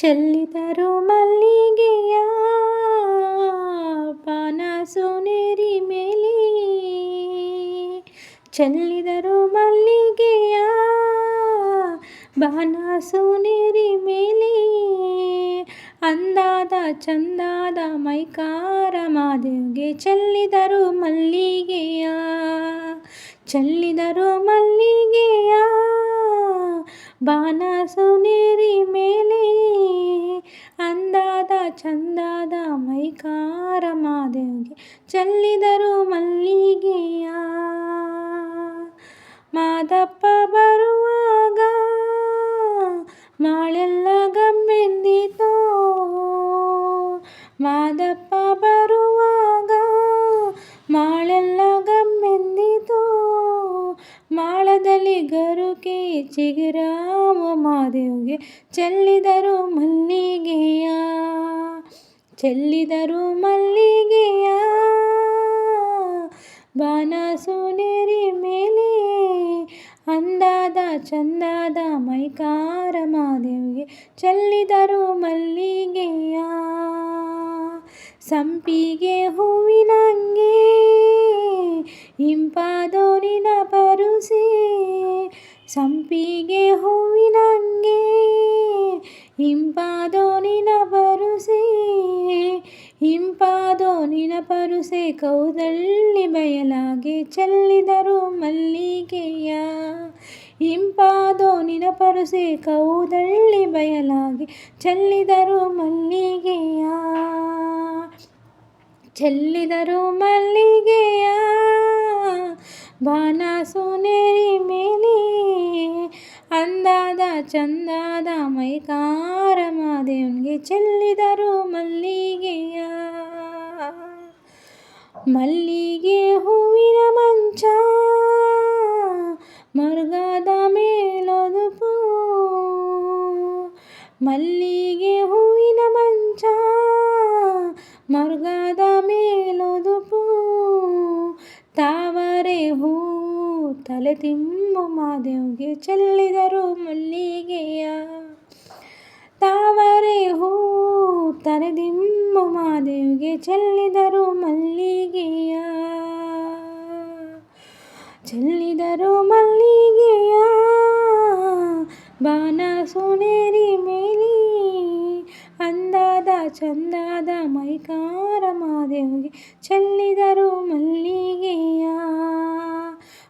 ಚೆಲ್ಲಿದರು ಮಲ್ಲಿಗೆಯ ಪಾನ ಸುನೇರಿ ಮೇಲಿ. ಚೆಲ್ಲಿದರು ಮಲ್ಲಿಗೆಯ ಬಾನ ಸುನೇರಿ ಮೇಲಿ. ಅಂದಾದ ಚಂದಾದ ಮೈಕಾರ ಮಾದೇವ್ಗೆ ಚೆಲ್ಲಿದರು ಮಲ್ಲಿಗೆಯ. ಚೆಲ್ಲಿದರು ಮಲ್ಲಿಗೆಯ ಬಾನ ಸುನೇರಿ ಮೇಲೆ. ಚಂದಾದ ಮೈಕಾರ ಮಾದೇವಿಗೆ ಚೆಲ್ಲಿದರು ಮಲ್ಲಿಗೆಯ. ಮಾದಪ್ಪ ಬರುವಾಗ ಮಾಳೆಲ್ಲ ಗಮ್ಮೆಂದಿತೋ. ಮಾದಪ್ಪ ಬರುವಾಗ ಮಾಳೆಲ್ಲ ಗಮ್ಮೆಂದಿತೋ. ಮಾಳದಲ್ಲಿ ಗರುಕೆ ಚಿಗರಾಮ ಮಾದೇವಿಗೆ ಚೆಲ್ಲಿದರು ಮಲ್ಲಿಗೆಯ. ಚೆಲ್ಲಿದರು ಮಲ್ಲಿಗೆಯ ಬಾನ ಸುನೇರಿ ಮೇಲೆ ಅಂದಾದ ಚಂದಾದ ಮೈಕಾರ ಮಾದೇವಿಗೆ ಚೆಲ್ಲಿದರು ಮಲ್ಲಿಗೆಯ ಸಂಪಿಗೆ ಹೂವಿನಂಗೆ. ಇಂಪಾದೋನಿನ ಪರುಸೆ ಸಂಪಿಗೆ ಪರುಸೆ ಕೌದಳ್ಳಿ ಬಯಲಾಗಿ ಚೆಲ್ಲಿದರು ಮಲ್ಲಿಗೆಯ. ಇಂಪಾದೋ ಪರುಸೆ ಕೌದಳ್ಳಿ ಬಯಲಾಗಿ ಚೆಲ್ಲಿದರು ಮಲ್ಲಿಗೆಯ. ಚೆಲ್ಲಿದರು ಮಲ್ಲಿಗೆಯ. ಬಾನ ಸುನೇರಿ ಮೇಲೆ ಅಂದಾದ ಚಂದಾದ ಮೈಕಾರ ಮಾದೇವನಿಗೆ ಚೆಲ್ಲಿದರು ಮಲ್ಲಿಗೆಯ ಮಲ್ಲಿಗೆ ಹೂವಿನ ಮಂಚ, ಮರ್ಗದ ಮೇಲೊದುಪು ಮಲ್ಲಿಗೆ ಹೂವಿನ ಮಂಚ, ಮರ್ಗದ ಮೇಲೊದುಪು ತಾವರೆ ಹೂ, ತಲೆ ತಿಮ್ಮು ಮಾದೇವ್ಗೆ ಚೆಲ್ಲಿದರು ಮಲ್ಲಿಗೆಯ. ತಾವರೆ ಹೂ ತಲೆ ದಿಂಬು ಮಾದೇವಿಗೆ ಚೆಲ್ಲಿದರು ಮಲ್ಲಿಗೆಯ. ಚೆಲ್ಲಿದರು ಮಲ್ಲಿಗೆಯ. ಬಾನ ಸುನೇರಿ ಮೇಲಿ ಅಂದಾದ ಚಂದಾದ ಮೈಕಾರ ಮಾದೇವಿಗೆ ಚೆಲ್ಲಿದರು ಮಲ್ಲಿಗೆಯ.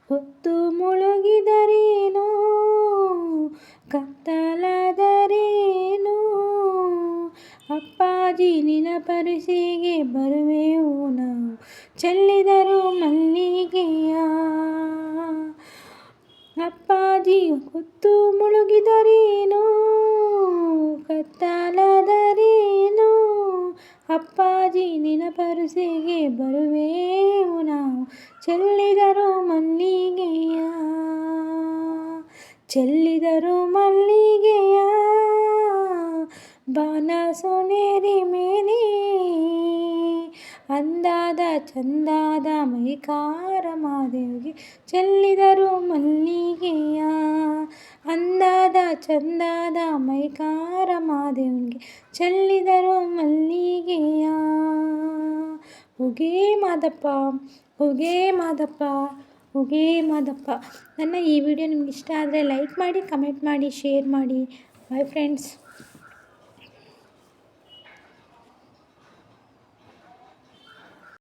ಹೊತ್ತು ಮುಳುಗಿದರೇನೋ ಚೆಲ್ಲಿದರು ಮಲ್ಲಿಗೆಯ. ಅಪ್ಪಾಜಿ ಹೊತ್ತು ಮುಳುಗಿದರೇನೋ, ಕತ್ತಲದರೇನೋ. ಅಪ್ಪಾಜಿ ನಿನ ಪರುಸೆಗೆ ಬರುವೆವು ನಾವು, ಚೆಲ್ಲಿದರು ಮಲ್ಲಿಗೆಯ. ಚೆಲ್ಲಿದರು ಮಲ್ಲಿಗೆಯ ಬಾನ ಸೋನೇರಿ ಮೇಲೆ ಅಂದಾದ ಚಂದಾದ ಮೈಕಾರ ಮಾದೇವಿಗೆ ಚೆಲ್ಲಿದರು ಮಲ್ಲಿಗೆಯ. ಅಂದಾದ ಚಂದಾದ ಮೈಕಾರ ಮಾದೇವಿಗೆ ಚೆಲ್ಲಿದರು ಮಲ್ಲಿಗೆಯ. ಹೊಗೆ ಮಾದಪ್ಪ ಹೊಗೆ ಮಾದಪ್ಪ ಹೊಗೆ ಮಾದಪ್ಪ. ನನ್ನ ಈ ವಿಡಿಯೋ ನಿಮ್ಗೆ ಇಷ್ಟ ಆದರೆ ಲೈಕ್ ಮಾಡಿ, ಕಮೆಂಟ್ ಮಾಡಿ, ಶೇರ್ ಮಾಡಿ. Bye friends